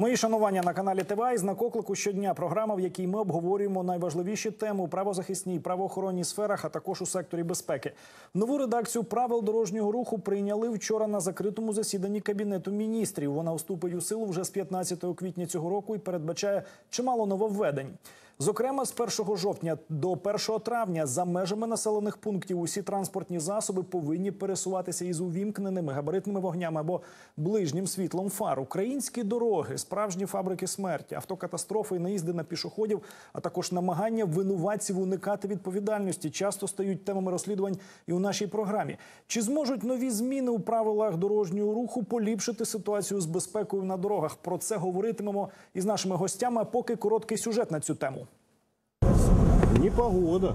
Мої шанування на каналі ТВА і знак щодня. Програма, в якій ми обговорюємо найважливіші теми у правозахисній правоохоронній сферах, а також у секторі безпеки. Нову редакцію правил дорожнього руху прийняли вчора на закритому засіданні кабінету міністрів. Вона вступить у силу вже з 15 квітня цього року і передбачає чимало нововведень. Зокрема, з 1 жовтня до 1 травня за межами населених пунктів усі транспортні засоби повинні пересуватися із увімкненими габаритними вогнями або ближнім світлом фар. Українські дороги, справжні фабрики смерті, автокатастрофи наїзди на пішоходів, а також намагання винуватців уникати відповідальності, часто стають темами розслідувань і у нашій програмі. Чи зможуть нові зміни у правилах дорожнього руху поліпшити ситуацію з безпекою на дорогах? Про це говоритимемо із нашими гостями. Поки короткий сюжет на цю тему. Непогода.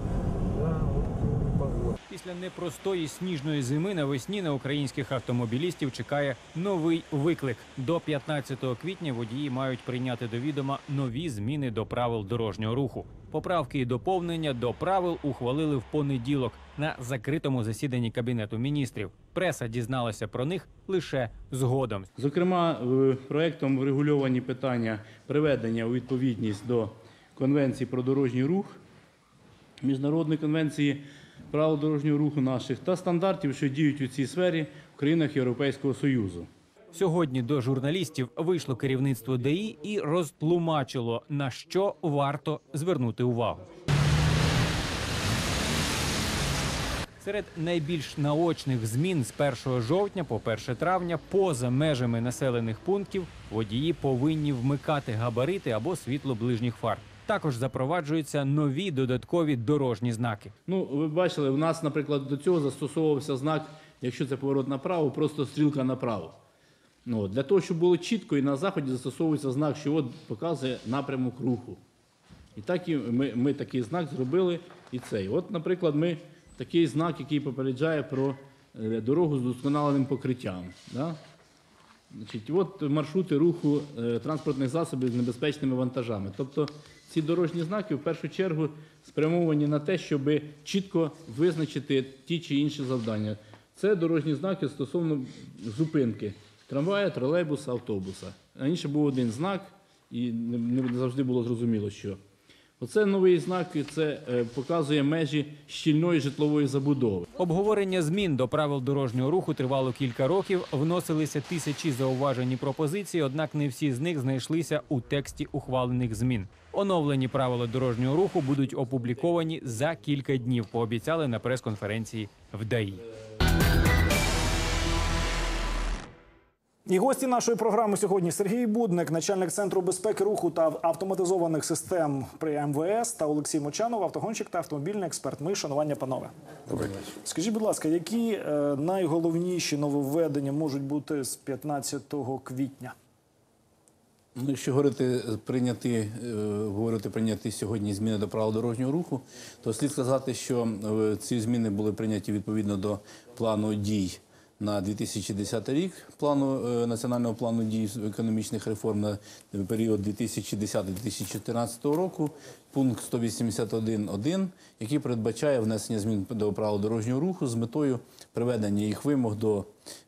Після непростої сніжної зими навесні на українських автомобілістів чекає новий виклик. До 15 квітня водії мають прийняти до відома нові зміни до правил дорожнього руху. Поправки і доповнення до правил ухвалили в понеділок на закритому засіданні кабінету міністрів. Преса дізналася про них лише згодом. Зокрема, е, проектом врегульовані питання приведення у відповідність до Конвенції про дорожній рух, Міжнародної конвенції правил дорожнього руху наших та стандартів, що діють у цій сфері в країнах Європейського Союзу. Сьогодні до журналістів вийшло керівництво ДАІ і розтлумачило на що варто звернути увагу. Серед найбільш наочних змін з 1 жовтня по 1 травня поза межами населених пунктів водії повинні вмикати габарити або світло ближніх фар. Також запроваджуються нові додаткові дорожні знаки. Ну, ви бачили, у нас, наприклад, до цього застосовувався знак, якщо це поворот направо, просто стрілка направо. Ну, для того, щоб було чітко, і на заході застосовується знак, що от показує напрямок руху. І так і ми, ми такий знак зробили і цей. От, наприклад, ми такий знак, який попереджає про е, дорогу з досконаленим покриттям. Да? Значить, от маршрути руху е, транспортних засобів з небезпечними вантажами. Тобто ці дорожні знаки в першу чергу спрямовані на те, щоб чітко визначити ті чи інші завдання. Це дорожні знаки стосовно зупинки трамвая, тролейбуса, автобуса. Раніше був один знак, і не завжди було зрозуміло, що. Оце новий знак, це е, показує межі щільної житлової забудови. Обговорення змін до правил дорожнього руху тривало кілька років. Вносилися тисячі зауважень і пропозицій, однак не всі з них знайшлися у тексті ухвалених змін. Оновлені правила дорожнього руху будуть опубліковані за кілька днів. Пообіцяли на прес-конференції в ДАІ. І гості нашої програми сьогодні Сергій Будник, начальник центру безпеки руху та автоматизованих систем при МВС, та Олексій Мочанов, автогонщик та автомобільний експерт. Ми шанування панове. Добрий Скажіть, будь ласка, які е, найголовніші нововведення можуть бути з 15 квітня? Ну, якщо говорити прийняти, е, говорити прийняти сьогодні зміни до правил дорожнього руху, то слід сказати, що е, ці зміни були прийняті відповідно до плану дій на 2010 рік, плану е, національного плану дій економічних реформ на період 2010-2014 року. Пункт 181.1, який передбачає внесення змін до правил дорожнього руху з метою приведення їх вимог до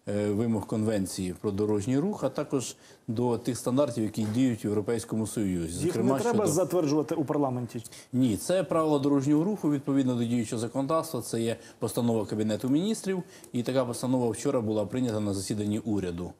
е, вимог конвенції про дорожній рух, а також до тих стандартів, які діють в Європейському Союзі. Їх не треба затверджувати у парламенті. Ні, це правила дорожнього руху відповідно до діючого законодавства. Це є постанова Кабінету міністрів, і така постанова вчора була прийнята на засіданні уряду.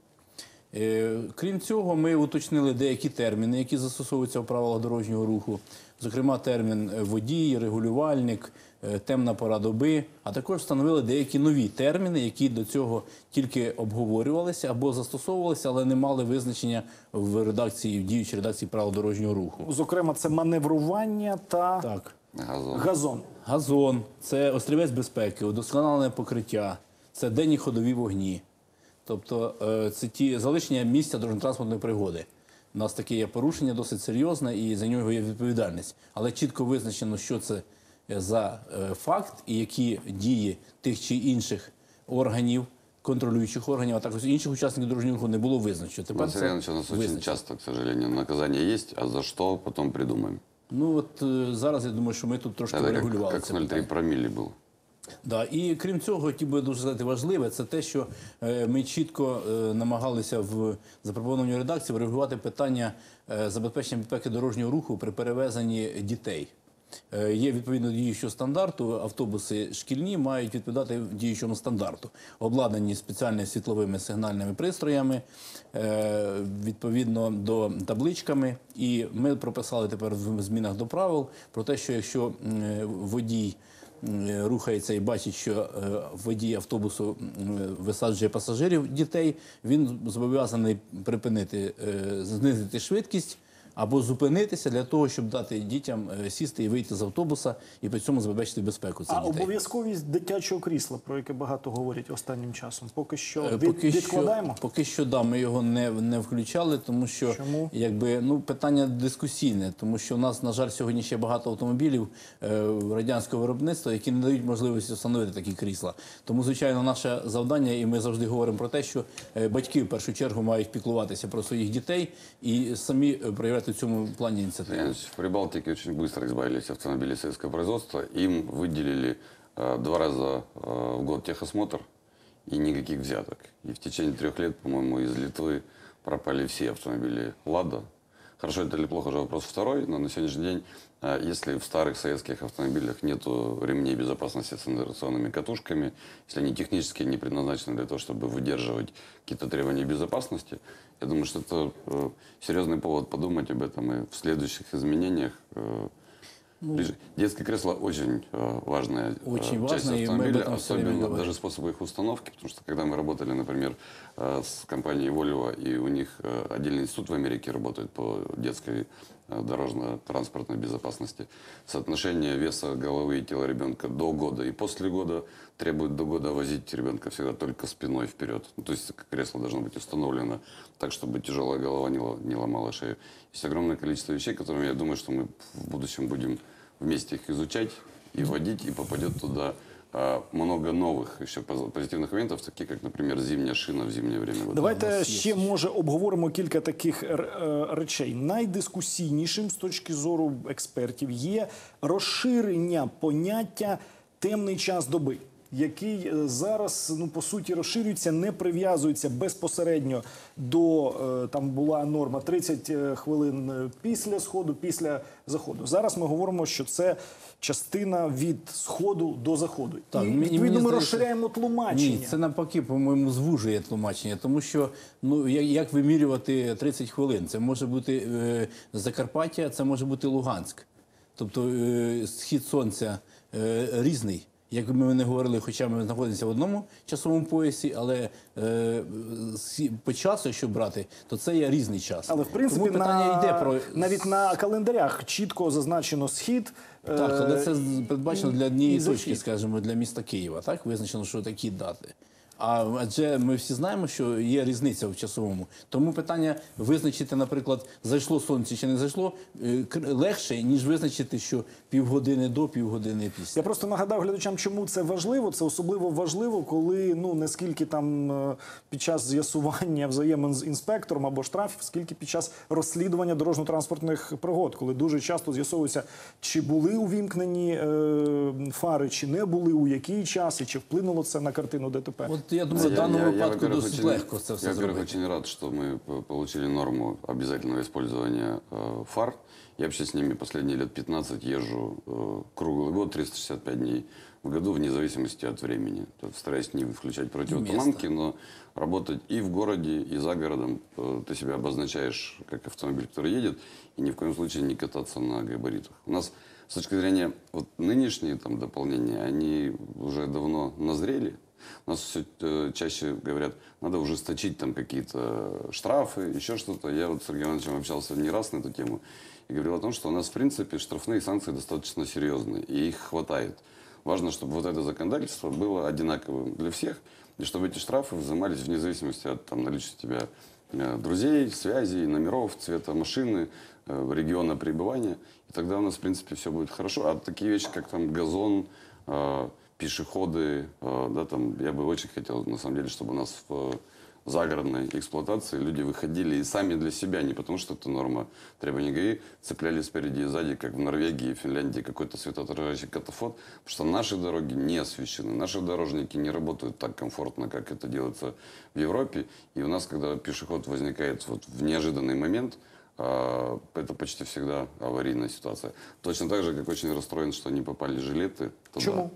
Е, Крім цього, ми уточнили деякі терміни, які застосовуються в правилах дорожнього руху, зокрема, термін е, водій, регулювальник, е, темна пора доби, а також встановили деякі нові терміни, які до цього тільки обговорювалися або застосовувалися, але не мали визначення в редакції в діючій редакції правил дорожнього руху. Зокрема, це маневрування та Так. Газон. газон. Газон, це острівець безпеки, удосконалене покриття, це денні ходові вогні. Тобто е, це ті залишення місця дорожньо-транспортної пригоди. У нас таке є порушення досить серйозне і за нього є відповідальність. Але чітко визначено, що це е, за е, факт і які дії тих чи інших органів, контролюючих органів, а також інших учасників дорожнього руху не було визначено. Тепер Василий Иванович, у нас визначено. часто, к сожалению, наказание есть, а за что потом придумаем. Ну от е, зараз я думаю, що ми тут трошки как це 0,3 питання. промилле было. Да, і крім цього, хотів би дуже сказати важливе, це те, що е, ми чітко е, намагалися в запропонованій редакції врегулювати питання е, забезпечення безпеки дорожнього руху при перевезенні дітей. Є відповідно діючого стандарту. Автобуси шкільні мають відповідати діючому стандарту, обладнані спеціальними світловими сигнальними пристроями, відповідно до табличками. І ми прописали тепер в змінах до правил про те, що якщо водій рухається і бачить, що е, водій автобусу висаджує пасажирів дітей, він зобов'язаний припинити, е, знизити швидкість або зупинитися для того, щоб дати дітям е, сісти і вийти з автобуса і при цьому забезпечити безпеку цих А дітей. обов'язковість дитячого крісла, про яке багато говорять останнім часом, поки що Е, від, відкладаємо. Що, поки що да, ми його не, не включали, тому що Чому? якби ну питання дискусійне, тому що у нас, на жаль, сьогодні ще багато автомобілів е, радянського виробництва, які не дають можливості встановити такі крісла. Тому, звичайно, наше завдання, і ми завжди говоримо про те, що батьки в першу чергу мають піклуватися про своїх дітей і самі е, проявляти в цьому плані ініціативу. Леонидович, В Прибалтике очень быстро избавились автомобили советского производства. Им выделили э, два раза э, в год техосмотр и никаких взяток. И в течение трех лет, по-моему, из Литвы пропали все автомобили «Лада». Хорошо это или плохо, уже вопрос второй, но на сегодняшний день, э, если в старых советских автомобилях нет ремней безопасности с инерционными катушками, если они технически не предназначены для того, чтобы выдерживать какие-то требования безопасности, я думаю, что это э, серьезный повод подумать об этом и в следующих изменениях. э, ближе. Детское кресло очень э, важная э, Очень часть важно, и мы об автомобиля, этом всё время особенно говорим. даже способы их установки, потому что когда мы работали, например, э, с компанией Volvo, и у них э, отдельный институт в Америке работает по детской э, дорожно-транспортной безопасности, соотношение веса головы и тела ребенка до года и после года требует до года возить ребенка всегда только спиной вперед. Ну, то есть кресло должно быть установлено так, чтобы тяжелая голова не, не ломала шею. Есть огромное количество вещей, которыми я думаю, что мы в будущем будем вместе их изучать и вводить, и попадет туда много новых еще поз- позитивных моментов, як, как, например, зимняя шина в зимнее время. Давайте ще може обговоримо кілька таких е, речей. Найдискусійнішим з точки зору експертів є розширення поняття темний час доби. Який е, зараз ну по суті розширюється, не прив'язується безпосередньо до е, там була норма 30 хвилин е, після сходу, після заходу. Зараз ми говоримо, що це частина від сходу до заходу. Так, І відповідно ми розширяємо тлумачення. Ні, це навпаки, по-моєму, звужує тлумачення, тому що ну як, як вимірювати 30 хвилин? Це може бути е, Закарпаття, це може бути Луганськ. Тобто е, схід сонця е, різний. Як ми не говорили, хоча ми знаходимося в одному часовому поясі, але е, по часу, якщо брати, то це є різний час. Але в принципі Тому питання на, йде про навіть на календарях чітко зазначено схід. так, е, але це передбачено для однієї захід. точки, скажімо, для міста Києва. Так визначено, що такі дати. А адже ми всі знаємо, що є різниця в часовому. Тому питання визначити, наприклад, зайшло сонце чи не зайшло, е, легше, ніж визначити, що півгодини до, півгодини після. Я просто нагадав глядачам, чому це важливо. Це особливо важливо, коли ну не скільки там е, під час з'ясування взаємин з інспектором або штрафів, скільки під час розслідування дорожньо-транспортних пригод, коли дуже часто з'ясовується, чи були увімкнені е, фари, чи не були, у який час, і чи вплинуло це на картину ДТП. От я думаю, в даному випадку досить очень- легко це все Я, во-первых, зробити. очень рад, что мы получили норму обязательного использования э, фар. Я вообще с ними последние лет 15 езжу э, круглый год, 365 дней в году, вне зависимости от времени. То есть стараюсь не включать противотуманки, но работать и в городе, и за городом. Э, Ты себя обозначаешь как автомобиль, который едет, и ни в коем случае не кататься на габаритах. У нас с точки зрения вот, нынешние там, дополнения, они уже давно назрели. У нас все э, чаще говорят, надо ужесточить там какие-то штрафы, еще что-то. Я вот с Сергеем Ивановичем общался не раз на эту тему и говорил о том, что у нас, в принципе, штрафные санкции достаточно серьезные, и их хватает. Важно, чтобы вот это законодательство было одинаковым для всех, и чтобы эти штрафы взимались вне зависимости от там, наличия у тебя э, друзей, связей, номеров, цвета машины, э, региона пребывания. И тогда у нас, в принципе, все будет хорошо. А такие вещи, как там газон, пешеходы, э, да, там, я бы очень хотел, на самом деле, чтобы у нас в загородной эксплуатации люди выходили и сами для себя, не потому что это норма требований ГАИ, цепляли спереди и сзади, как в Норвегии Финляндии, какой-то светоотражающий катафот, потому что наши дороги не освещены, наши дорожники не работают так комфортно, как это делается в Европе. И у нас, когда пешеход возникает вот в неожиданный момент, а, это почти всегда аварийная ситуация. Точно так же, как очень расстроен, что не попали жилеты туда. Чему?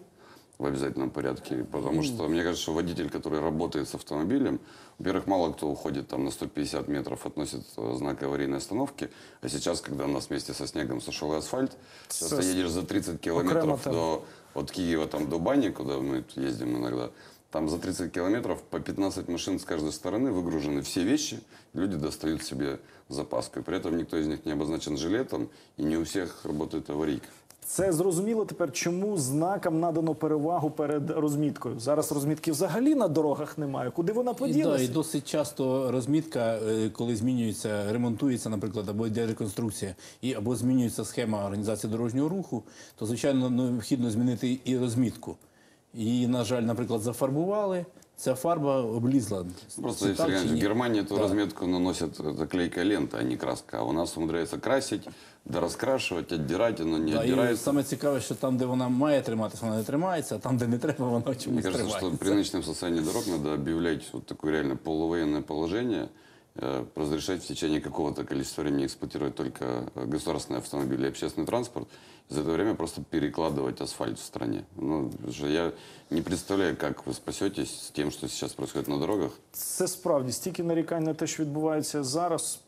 В обязательном порядке. Потому что, мне кажется, что водитель, который работает с автомобилем, во-первых, мало кто уходит там на 150 метров, относит э, знак аварийной остановки. А сейчас, когда у нас вместе со снегом сошел и асфальт, сейчас ты едешь за 30 окремо километров до, от Киева там, до Бани, куда мы ездим иногда. Там за 30 километров по 15 машин с каждой стороны выгружены все вещи. Люди достают себе запаску. И при этом никто из них не обозначен жилетом, и не у всех работает аварийка. Це зрозуміло тепер, чому знакам надано перевагу перед розміткою. Зараз розмітки взагалі на дорогах немає. Куди вона І, да, і досить часто розмітка, е, коли змінюється, ремонтується, наприклад, або йде реконструкція, і або змінюється схема організації дорожнього руху, то звичайно необхідно змінити і розмітку. Її, на жаль, наприклад, зафарбували. Ця фарба облізла. Просто, Це Сергей так чи Иванович, ні? в Германии эту Да. разметку наносят это клейкая лента, а не краска. А у нас умудряется красить, да раскрашивать, отдирать, оно не Да, і отдирается. саме цікаве, що там, де вона має триматися, вона не тримається, а там, де не треба, вона Мне чомусь кажется, что тримається. при нынешнем состоянии дорог надо объявлять вот такое реально полувоенное положение, э, разрешать в течение какого-то количества времени эксплуатировать только э, государственные автомобили и общественный транспорт, и за это время просто перекладывать асфальт в стране. Ну, потому что я не представляю, как вы спасетесь с тем, что сейчас происходит на дорогах. Це справді стільки нарікань на те, що відбувається зараз.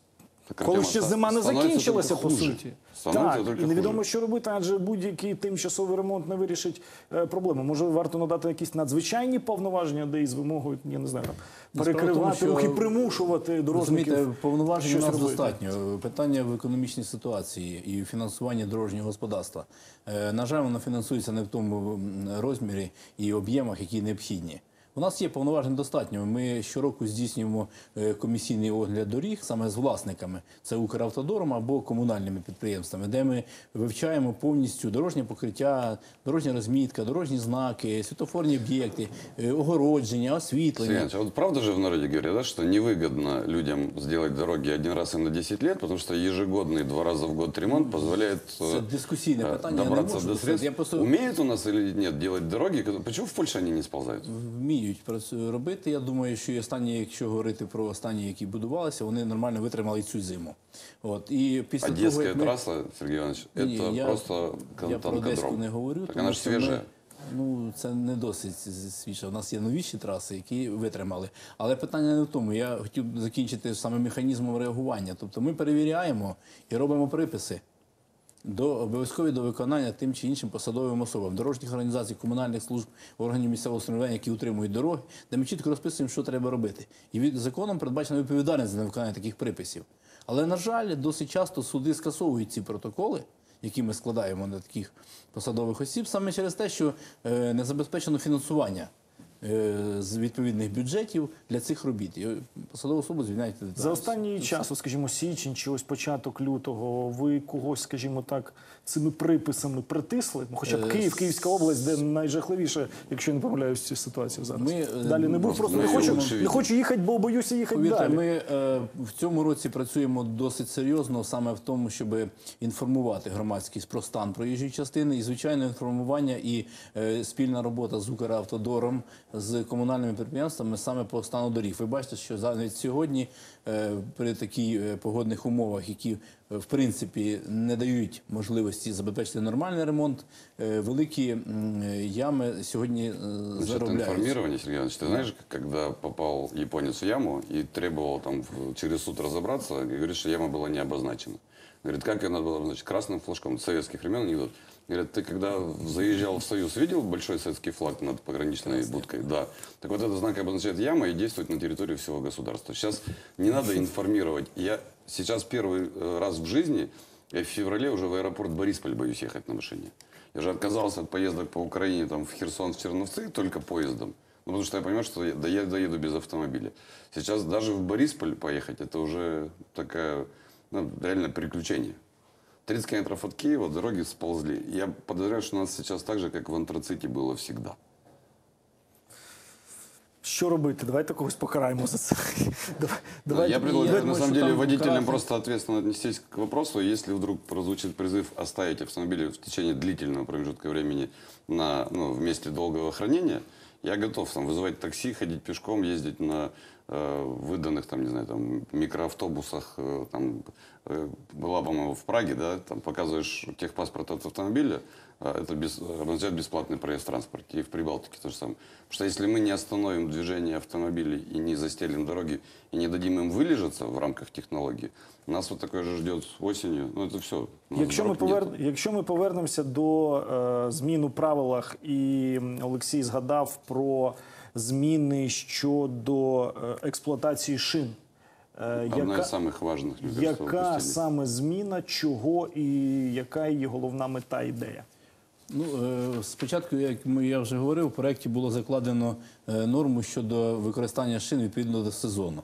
Так Коли ще зима не закінчилася, по суті. Так, і невідомо, що робити, адже будь-який тимчасовий ремонт не вирішить е, проблему. Може, варто надати якісь надзвичайні повноваження, де із вимогою, я не знаю, перекривати що, рух і примушувати дорожників. Розумієте, повноважень у нас робити. достатньо. Питання в економічній ситуації і фінансування дорожнього господарства. Е, На жаль, воно фінансується не в тому розмірі і об'ємах, які необхідні. У нас є повноважень достатньо. Ми щороку здійснюємо е, комісійний огляд доріг саме з власниками. Це Укравтодором або комунальними підприємствами, де ми вивчаємо повністю дорожнє покриття, дорожня розмітка, дорожні знаки, світофорні об'єкти, е, огородження, Сергей освітлення. Иванович, а вот правда же в народе говорят, да, что невыгодно людям сделать дороги один раз и на 10 лет, потому что ежегодный два раза в год ремонт позволяет Це э, дискусійне э, питання. Я не добраться можу до сказати. средств. Я просто Умеют у нас или нет делать дороги? которые- Почему в Польше они не сползают? вміють Працю- робити. Я думаю, що і останні, якщо говорити про останні, які будувалися, вони нормально витримали цю зиму. От і після того, Одесская як ми... трасса, Сергей Иванович, Ні, я, просто я про Одеську не говорю, Так тому она же що ми- Ну, це не досить свіже. У нас є новіші траси, які витримали. Але питання не в тому. Я хотів закінчити саме механізмом реагування. Тобто ми перевіряємо і робимо приписи до обов'язкові до виконання тим чи іншим посадовим особам дорожніх організацій, комунальних служб, органів місцевого самоврядування, які утримують дороги, де ми чітко розписуємо, що треба робити. І від законом передбачена відповідальність за невиконання таких приписів. Але на жаль, досить часто суди скасовують ці протоколи. Які ми складаємо на таких посадових осіб, саме через те, що е, не забезпечено фінансування з відповідних бюджетів для цих робіт. І посадову особу звільняють За останній час, скажімо, січень чи ось початок лютого, ви когось, скажімо так, цими приписами притисли? Ну, хоча б Е, Київ, Київська область, де найжахливіше, якщо я не помиляюсь, ця ситуація зараз. Ми, е, Далі не був, просто не хочу, не хочу їхати, бо боюся їхати Повірте, далі. ми е, в цьому році працюємо досить серйозно саме в тому, щоб інформувати громадськість про стан проїжджої частини і звичайно інформування і е, спільна робота з Укравтодором, з комунальними підприємствами саме по стану доріг. Ви бачите, що за- навіть сьогодні е, при таких е, погодних умовах, які е, в принципі не дають можливості забезпечити нормальний ремонт, е, великі м, е, ями сьогодні е, Насчет заробляють. информирования, Сергей Иванович, ты знаешь, когда попал японец в яму и требовал там в- через суд разобраться, и говорит, что яма была не обозначена. Говорит, как ее надо было обозначить? Красным флажком. С советских времен анекдот. Говорят, ты когда заезжал в Союз, видел большой советский флаг над пограничной будкой? Да. Так вот этот знак обозначает яма и действует на территории всего государства. Сейчас не надо информировать. Я сейчас первый э, раз в жизни, я в феврале уже в аэропорт Борисполь боюсь ехать на машине. Я же отказался от поездок по Украине, там, в Херсон, в Черновцы только поездом. Ну, потому что я понимаю, что я, да, я доеду без автомобиля. Сейчас даже в Борисполь поехать, это уже такая, ну, реально приключение. 30 километров от Киева дороги сползли. Я подозреваю, что у нас сейчас так же, как в антраците было всегда. Що робити? Давайте когось покараємо за це. Давай- я предлагаю, на самом деле, водителям просто ответственно отнестись к вопросу. Если вдруг прозвучит призыв оставить автомобиль в течение длительного промежутка времени на, ну, в месте долгого хранения, я готов там, вызывать такси, ходить пешком, ездить на выданных, там, не знаю, там, микроавтобусах. э, там, э, была, по-моему, в Праге, да, там показываешь техпаспорт от автомобиля, а это без, обозначает бесплатный проезд в транспорте. И в Прибалтике то же самое. Потому что если мы не остановим движение автомобилей и не застелим дороги, и не дадим им вылежаться в рамках технологии, нас вот такое же ждет осенью. Ну, это все. Якщо ми, повер... Якщо ми повернемося до е, змін у правилах, і м, Олексій згадав про зміни щодо е, експлуатації шин. Е, Одна из самых важных, мне яка саме зміна, чого і яка її головна мета ідея? Ну, е, спочатку, як ми- я вже говорив, в проєкті було закладено норму щодо використання шин відповідно до сезону.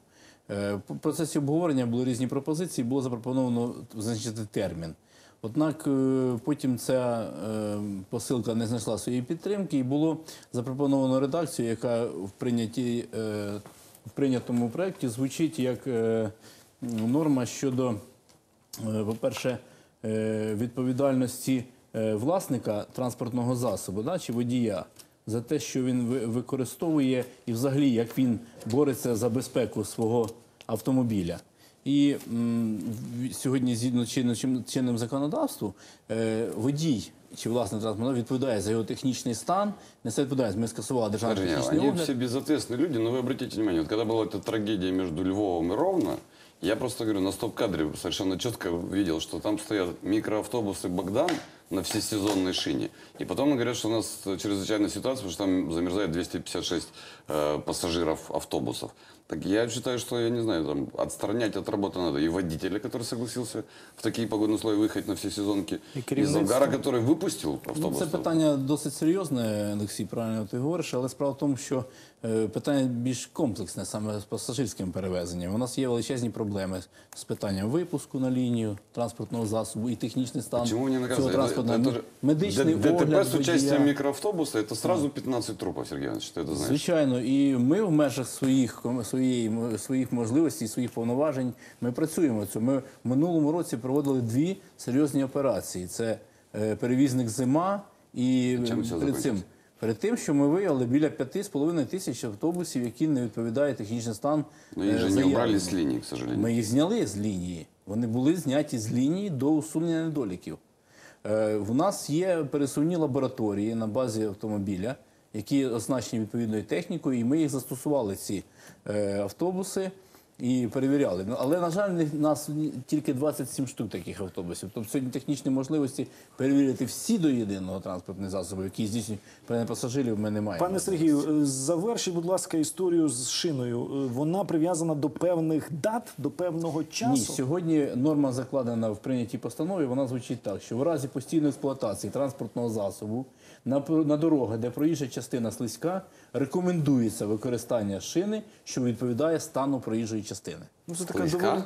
В процесі обговорення були різні пропозиції, було запропоновано визначити термін. Однак е, потім ця е, посилка не знайшла своєї підтримки і було запропоновано редакцію, яка в прийнятій е, в прийнятому проєкті звучить як норма щодо по-перше, відповідальності власника транспортного засобу да, чи водія за те, що він ви- використовує і взагалі як він бореться за безпеку свого автомобіля. І м, в- сьогодні, згідно чинним, чим- чинним законодавством, е, водій чи власник транспортного відповідає за його технічний стан, несе відповідальність. Ми скасували державний Подожди, технічний они огляд. все безответственные люди, но вы обратите внимание, вот когда была эта трагедия между Львовом и Ровно, я просто говорю, на стоп-кадре совершенно четко видел, что там стоят микроавтобусы «Богдан» на всесезонной шине. И потом говорят, что у нас чрезвычайная ситуация, потому что там замерзает 256 э, пассажиров автобусов. Так я считаю, что, я не знаю, там, отстранять от работы надо и водителя, который согласился в такие погодные условия выехать на всесезонки, И и керівництво. Завгара, который выпустил Ну, автобус. це питання досить серйозне, Олексій, правильно ти говориш, але справа в тому, що е, питання більш комплексне саме з пасажирським перевезенням. У нас є величезні проблеми з питанням випуску на лінію транспортного засобу і технічний стан Почему вы не цього наказываете? транспортного Это- это же медичний Д- ДТП огляд с участием водія. микроавтобуса это сразу 15 трупов, Сергей Иванович, ты это знаешь. Звичайно, і ми в межах своїх ком- своєї своїх можливостей, своїх повноважень ми працюємо. Це ми в минулому році проводили дві серйозні операції: це е, перевізник зима і Чим все перед цим. закінчиться? Перед тим, що ми виявили біля 5,5 тисяч автобусів, які не відповідають технічний стан. Но их е, же не заявленому. убрали с линии, к сожалению. Ми їх зняли з лінії. Вони були зняті з лінії до усунення недоліків. Е, в нас є пересувні лабораторії на базі автомобіля, які оснащені відповідною технікою, і ми їх застосували, ці е, автобуси, і перевіряли. Ну, Але, на жаль, нас тільки 27 штук таких автобусів. Тобто сьогодні технічні можливості перевірити всі до єдиного транспортних засобів, які здійснюють пасажирів, ми не маємо. Пане Сергію, е, завершіть, будь ласка, історію з шиною. Е, Вона прив'язана до певних дат, до певного часу. Ні, сьогодні норма закладена в прийнятій постанові. Вона звучить так, що в разі постійної експлуатації транспортного засобу на, на дорогах, де проїжджа частина слизька, рекомендується використання шини, що відповідає стану проїжджої частини Ну, це така Слизька? доволі,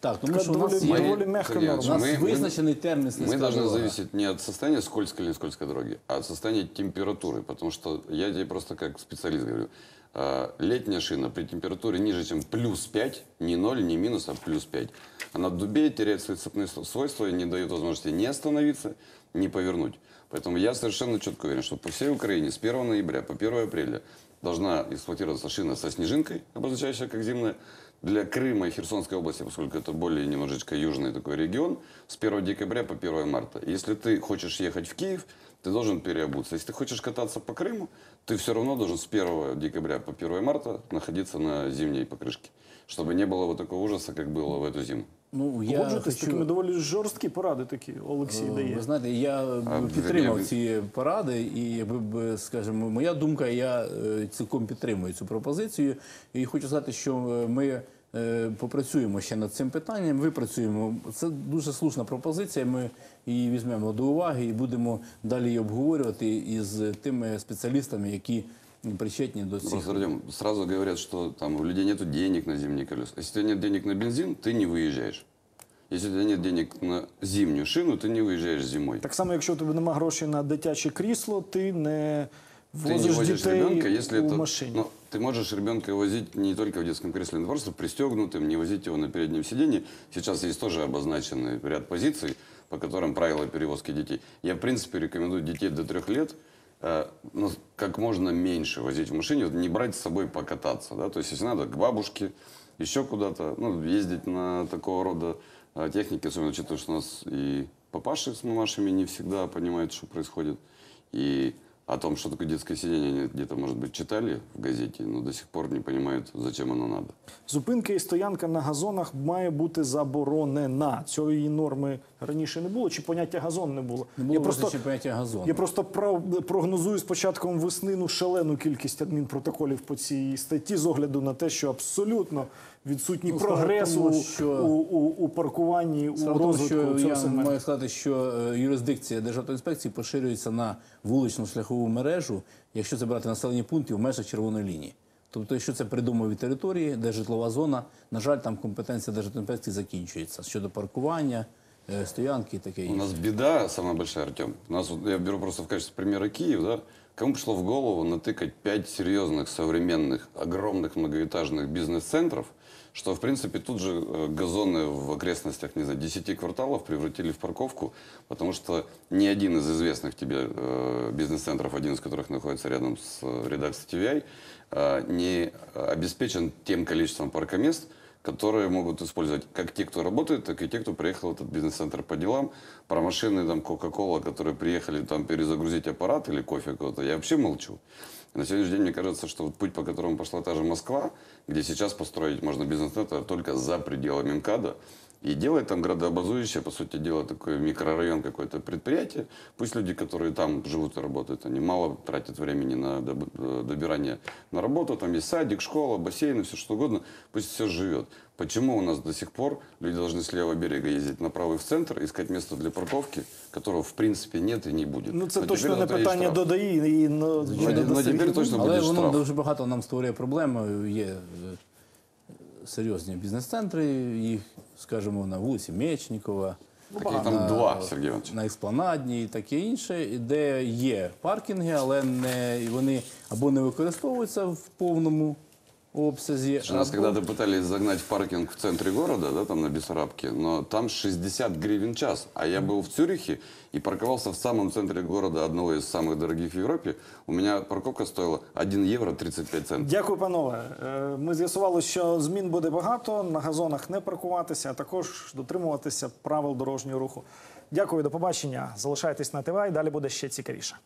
Так, тому така що у нас доволі, є Мы- доволі м'яка Сергей норма. у нас Мы- мы- визначений термін Мы слизька должны дорога. зависеть не от состояния скользкой или не скользкой дороги, а от состояния температуры. Потому что я тебе просто как специалист говорю, э, летняя шина при температуре ниже, чем плюс 5, не 0, не минус, а плюс 5, она дубеет, теряет свои цепные с- свойства и не дает возможности ни остановиться, ни повернуть. Поэтому я совершенно четко уверен, что по всей Украине с 1 ноября по 1 апреля должна эксплуатироваться шина со снежинкой, обозначающая как зимняя, для Крыма и Херсонской области, поскольку это более немножечко южный такой регион, с 1 декабря по 1 марта. Если ты хочешь ехать в Киев, ты должен переобуться. Если ты хочешь кататься по Крыму, ты все равно должен с 1 декабря по 1 марта находиться на зимней покрышке, чтобы не было вот такого ужаса, как было в эту зиму. Ну, я Погоджуєтесь, хочу... такими доволі жорсткі поради такі Олексій дає. Ви знаєте, я А, підтримав ці поради, і якби б, скажімо, моя думка, я е, цілком підтримую цю пропозицію. І хочу сказати, що е, ми е, попрацюємо ще над цим питанням. Випрацюємо. Це дуже слушна пропозиція. Ми її візьмемо до уваги і будемо далі її обговорювати із тими спеціалістами, які причетні до цих. Просто, Артем, сразу говорят, что там у людей нет денег на зимние колеса. Если у тебя нет денег на бензин, ты не выезжаешь. Если у тебя нет денег на зимнюю шину, ты не выезжаешь зимой. Так само, якщо у тебе немає грошей на дитяче крісло, ти не Ты не Возишь возишь детей ребенка, если в это... машине. Ну, ты можешь ребенка возить не только в детском кресле, но просто пристегнутым, не возить его на переднем сиденье. Сейчас есть тоже обозначенный ряд позиций, по которым правила перевозки детей. Я, в принципе, рекомендую детей до трех лет э, ну, как можно меньше возить в машине, вот не брать с собой покататься. Да? То есть, если надо, к бабушке, еще куда-то, ну, ездить на такого рода э, технике, особенно учитывая, что у нас и папаши с мамашами не всегда понимают, что происходит. И о том, что такое детское сиденье, они где-то, может быть, читали в газете, но до сих пор не понимают, зачем оно надо. Зупинка і стоянка на газонах має бути заборонена. Цієї норми раніше не було, чи поняття газон не було. Не було я просто поняття газону. я просто прав- прогнозую з початком весни ну, шалену кількість адмінпротоколів по цій статті з огляду на те, що абсолютно відсутній Ну, справа в прогрес тому, у, що- у, у, у паркуванні, у Справа в тому, розвитку що цього я сегменту. маю сказати, що е, юрисдикція Державної інспекції поширюється на вуличну шляхову мережу, якщо це брати населені пункти в межах червоної лінії. Тобто, якщо це придумові території, де житлова зона, на жаль, там компетенція Державної інспекції закінчується щодо паркування, е, стоянки і таке У інше. нас беда самая большая, Артем. У нас, вот, я беру просто в качестве примера Киев, да? Кому пришло в голову натыкать пять серьезных, современных, огромных многоэтажных бизнес-центров, что, в принципе, тут же э, газоны в окрестностях, не знаю, 10 кварталов превратили в парковку, потому что ни один из известных тебе э, бизнес-центров, один из которых находится рядом с э, редакцией TVI, не обеспечен тем количеством паркомест, которые могут использовать как те, кто работает, так и те, кто приехал в этот бизнес-центр по делам. Про машины там Coca-Cola, которые приехали там перезагрузить аппарат или кофе какого-то, я вообще молчу. На сегодняшний день мне кажется, что вот путь, по которому пошла та же Москва, где сейчас построить можно бизнес-центр только за пределами МКАДа, и делать там градообразующее, по сути дела, такой микрорайон какое-то предприятие. Пусть люди, которые там живут и работают, они мало тратят времени на доб- э, добирание на работу. Там есть садик, школа, бассейн, все что угодно. Пусть все живет. Почему у нас до сих пор люди должны с левого берега ездить направо и в центр, искать место для парковки, которого в принципе нет и не будет? Ну, це Но точно теперь не зато есть питання штраф. до ДАІ і на Ну, щодо ну, до тепер точно Але буде воно штраф. дуже багато нам створює проблем. Є е, серйозні бізнес-центри, їх, скажімо, на вулиці Мечникова. Таких там два, Сергій Іванович. на Експланадні і таке інше, де є паркінги, але не, вони або не використовуються в повному обсязі. Слушай, Нас або- когда-то пытались загнать в паркинг в центре города, да, там на Бессарабке, но там 60 гривен час. А я был в Цюрихе и парковался в самом центре города, одного из самых дорогих в Европе. У меня парковка стоила 1 евро 35 центов. Дякую, панове. Е, Ми з'ясували, що змін буде багато. На газонах не паркуватися, а також дотримуватися правил дорожнього руху. Дякую, до побачення. Залишайтесь на ТВ і далі буде ще цікавіше.